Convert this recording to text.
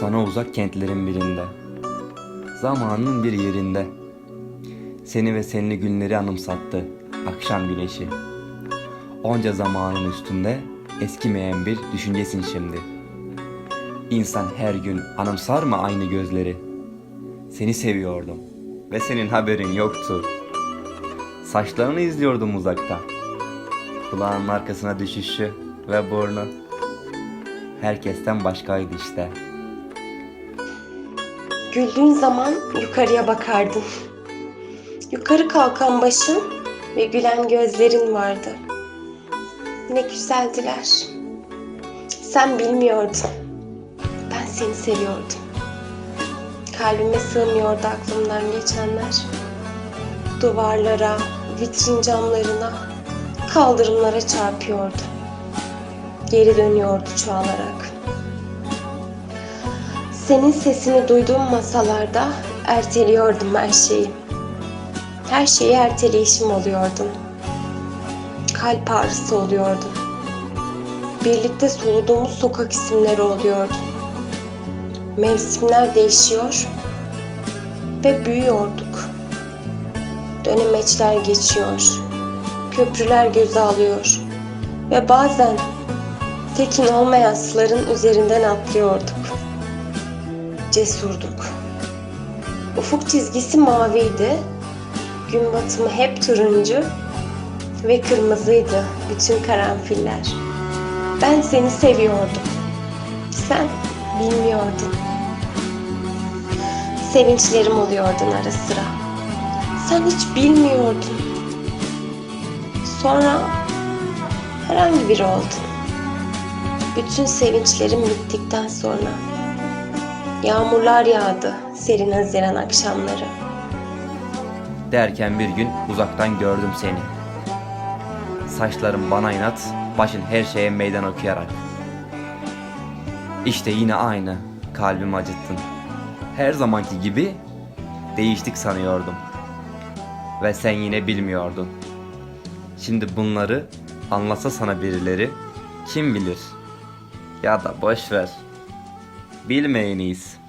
Sana uzak kentlerin birinde. Zamanın bir yerinde. Seni ve senli günleri anımsattı akşam güneşi. Onca zamanın üstünde eskimeyen bir düşüncesin şimdi. İnsan her gün anımsar mı aynı gözleri? Seni seviyordum ve senin haberin yoktu. Saçlarını izliyordum uzakta. Kulağının arkasına düşüşü ve burnu. Herkesten başkaydı işte. Güldüğün zaman yukarıya bakardın. Yukarı kalkan başın ve gülen gözlerin vardı. Ne güzeldiler. Sen bilmiyordun. Ben seni seviyordum. Kalbime sığmıyordu aklımdan geçenler. Duvarlara, vitrin camlarına, kaldırımlara çarpıyordu. Geri dönüyordu çoğalarak. Senin sesini duyduğum masalarda erteliyordum her şeyi. Her şeyi erteleyişim oluyordun. Kalp ağrısı oluyordun. Birlikte soluduğumuz sokak isimleri oluyordu. Mevsimler değişiyor ve büyüyorduk. Dönemeçler geçiyor. Köprüler göze alıyor. Ve bazen tekin olmayan suların üzerinden atlıyorduk cesurduk. Ufuk çizgisi maviydi. Gün batımı hep turuncu ve kırmızıydı bütün karanfiller. Ben seni seviyordum. Sen bilmiyordun. Sevinçlerim oluyordun ara sıra. Sen hiç bilmiyordun. Sonra herhangi biri oldun. Bütün sevinçlerim bittikten sonra Yağmurlar yağdı serin haziran akşamları. Derken bir gün uzaktan gördüm seni. Saçların bana inat, başın her şeye meydan okuyarak. İşte yine aynı, kalbimi acıttın. Her zamanki gibi değiştik sanıyordum. Ve sen yine bilmiyordun. Şimdi bunları anlatsa sana birileri kim bilir? Ya da boş ver. Bilmeyeniyiz.